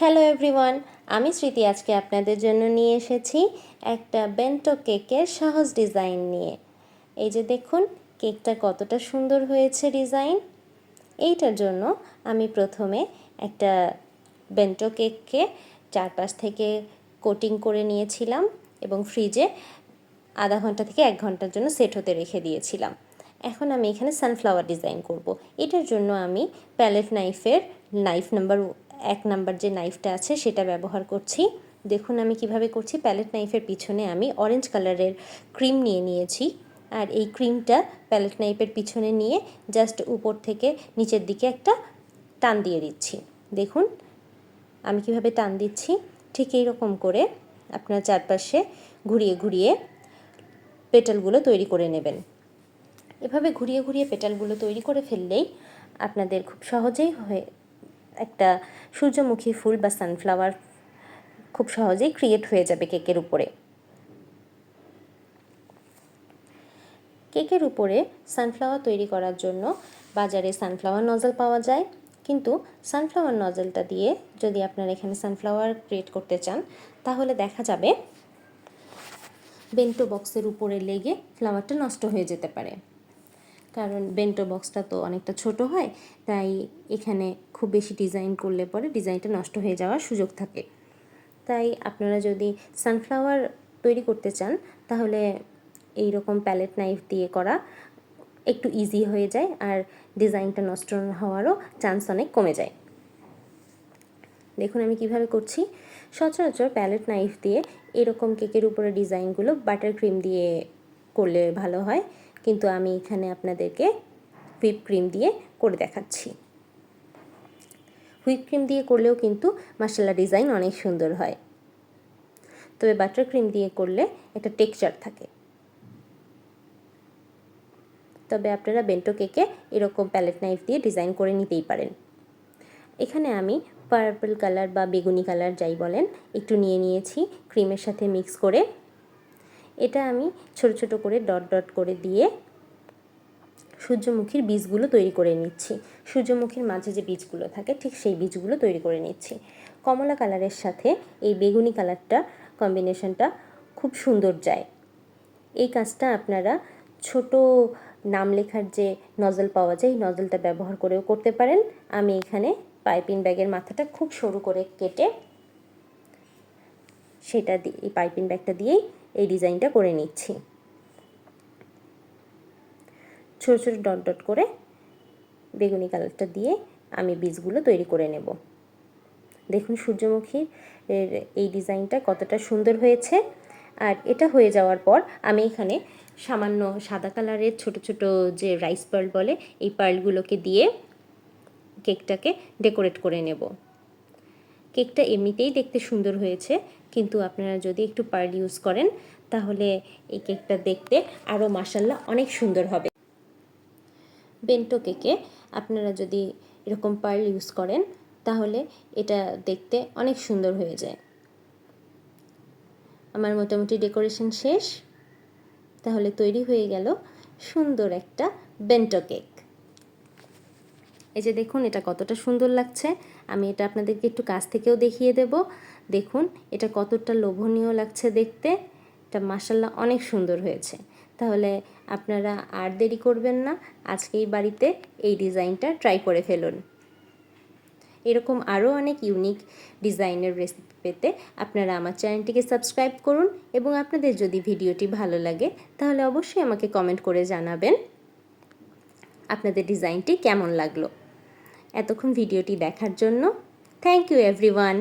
Hello everyone আমি স্মৃতি। আজকে আপনাদের জন্য নিয়ে এসেছি একটা বেন্টো কেকের সহজ ডিজাইন নিয়ে। এই যে দেখুন কেকটা কতটা সুন্দর হয়েছে ডিজাইন এইটার জন্য আমি প্রথমে একটা বেন্টো কেককে চারপাশ থেকে কোটিং করে নিয়েছিলাম এবং ফ্রিজে আধা ঘণ্টা থেকে এক ঘণ্টার জন্য সেট হতে রেখে দিয়েছিলাম। এখন আমি এখানে সানফ্লাওয়ার ডিজাইন করব। এটার জন্য আমি প্যালেট নাইফের নাইফ নাম্বার এক নাম্বার যে নাইফটা আছে, সেটা ব্যবহার করছি। দেখুন আমি কীভাবে করছি প্যালেট নাইফের পিছনে আমি অরেঞ্জ কালারের ক্রিম নিয়ে নিয়েছি। আর এই ক্রিমটা প্যালেট নাইফের পিছনে নিয়ে জাস্ট উপর থেকে নিচের দিকে একটা টান দিয়ে দিচ্ছি। দেখুন, আমি কীভাবে টান দিচ্ছি, ঠিক এইরকম করে আপনার চারপাশে ঘুরিয়ে ঘুরিয়ে পেটালগুলো তৈরি করে নেবেন। এভাবে ঘুরিয়ে ঘুরিয়ে পেটালগুলো তৈরি করে ফেললেই আপনাদের খুব সহজেই হয়ে একটা সূর্যমুখী ফুল বা সানফ্লাওয়ার খুব সহজেই ক্রিয়েট হয়ে যাবে কেকের উপরে। কেকের উপরে সানফ্লাওয়ার তৈরি করার জন্য বাজারে সানফ্লাওয়ার নজল পাওয়া যায়। কিন্তু সানফ্লাওয়ার নজলটা দিয়ে যদি আপনারা এখানে সানফ্লাওয়ার ক্রিয়েট করতে চান, তাহলে দেখা যাবে বেন্টো বক্সের উপরে লেগে ফ্লাওয়ারটা নষ্ট হয়ে যেতে পারে। কারণ বেন্টো বক্সটা তো অনেকটা ছোট হয়, তাই এখানে খুব বেশি ডিজাইন করলে পরে ডিজাইনটা নষ্ট হয়ে যাওয়ার সুযোগ থাকে। তাই আপনারা যদি সানফ্লাওয়ার তৈরি করতে চান, তাহলে এই রকম প্যালেট নাইফ দিয়ে করা একটু ইজি হয়ে যায় আর ডিজাইনটা নষ্ট হওয়ারও চান্স অনেক কমে যায়। দেখুন আমি কীভাবে করছি। সচরাচর প্যালেট নাইফ দিয়ে এরকম কেকের উপরে ডিজাইনগুলো বাটার ক্রিম দিয়ে করলে ভালো হয়। কিন্তু আমি এখানে আপনাদেরকে হুইপ ক্রিম দিয়ে করে দেখাচ্ছি। হুইপ ক্রিম দিয়ে করলেও কিন্তু মাসালা ডিজাইন অনেক সুন্দর হয়। তবে বাটার ক্রিম দিয়ে করলে একটা টেক্সচার থাকে। তবে আপনারা বেন্টো কেকে এরকম প্যালেট নাইফ দিয়ে ডিজাইন করে নিতেই পারেন। এখানে আমি পার্পল কালার বা বেগুনি কালার যাই বলেন, একটু নিয়ে নিয়েছি ক্রিমের সাথে মিক্স করে এটা আমি ছোট ছোট করে ডট ডট করে দিয়ে সূর্যমুখীর বীজগুলো তৈরি করে নিচ্ছি। সূর্যমুখীর মাঝে যে বীজগুলো থাকে, ঠিক সেই বীজগুলো তৈরি করে নিচ্ছি। কমলা কালারের সাথে এই বেগুনি কালারটা কম্বিনেশনটা খুব সুন্দর যায়। এই কাজটা আপনারা ছোট নাম লেখার যে নজল পাওয়া যায়, এই নজলটা ব্যবহার করেও করতে পারেন। আমি এখানে পাইপিং ব্যাগের মাথাটা খুব সরু করে কেটে সেটা দিয়ে এই পাইপিং ব্যাগটা দিয়েই এই ডিজাইনটা করে নিচ্ছি। ছোটো ছোটো ডট ডট করে বেগুনি কালারটা দিয়ে আমি বীজগুলো তৈরি করে নেব। দেখুন সূর্যমুখীর এই ডিজাইনটা কতটা সুন্দর হয়েছে। আর এটা হয়ে যাওয়ার পর আমি এখানে সামান্য সাদা কালারের ছোট ছোট যে রাইস পার্ল বলে, এই পার্লগুলোকে দিয়ে কেকটাকে ডেকোরেট করে নেব। কেকটা এমনিতেই দেখতে সুন্দর হয়েছে, কিন্তু আপনারা যদি একটু পার্ল ইউজ করেন, তাহলে এই কেকটা দেখতে আরও মাসাল্লাহ অনেক সুন্দর হবে। বেন্টো কেকে আপনারা যদি এরকম পার্ল ইউজ করেন, তাহলে এটা দেখতে অনেক সুন্দর হয়ে যায়। আমার মোটামুটি ডেকোরেশন শেষ, তাহলে তৈরি হয়ে গেল সুন্দর একটা বেন্টো কেক। এই যে দেখুন, এটা কতটা সুন্দর লাগছে। আমি এটা আপনাদেরকে একটু কাছ থেকেও দেখিয়ে দেব। দেখুন, এটা কতটা লোভনীয় লাগছে দেখতে। এটা মাসাল্লাহ অনেক সুন্দর হয়েছে। তাহলে আপনারা আর দেরি করবেন না। আজকেই বাড়িতে এই ডিজাইনটা ট্রাই করে ফেলুন। এরকম আরও অনেক ইউনিক ডিজাইনের রেসিপি পেতে আপনারা আমার চ্যানেলটিকে সাবস্ক্রাইব করুন এবং আপনাদের যদি ভিডিওটি ভালো লাগে, তাহলে অবশ্যই আমাকে কমেন্ট করে জানাবেন আপনাদের ডিজাইনটি কেমন লাগল। এতক্ষণ ভিডিওটি দেখার জন্য থ্যাংক ইউ এভরিওয়ান।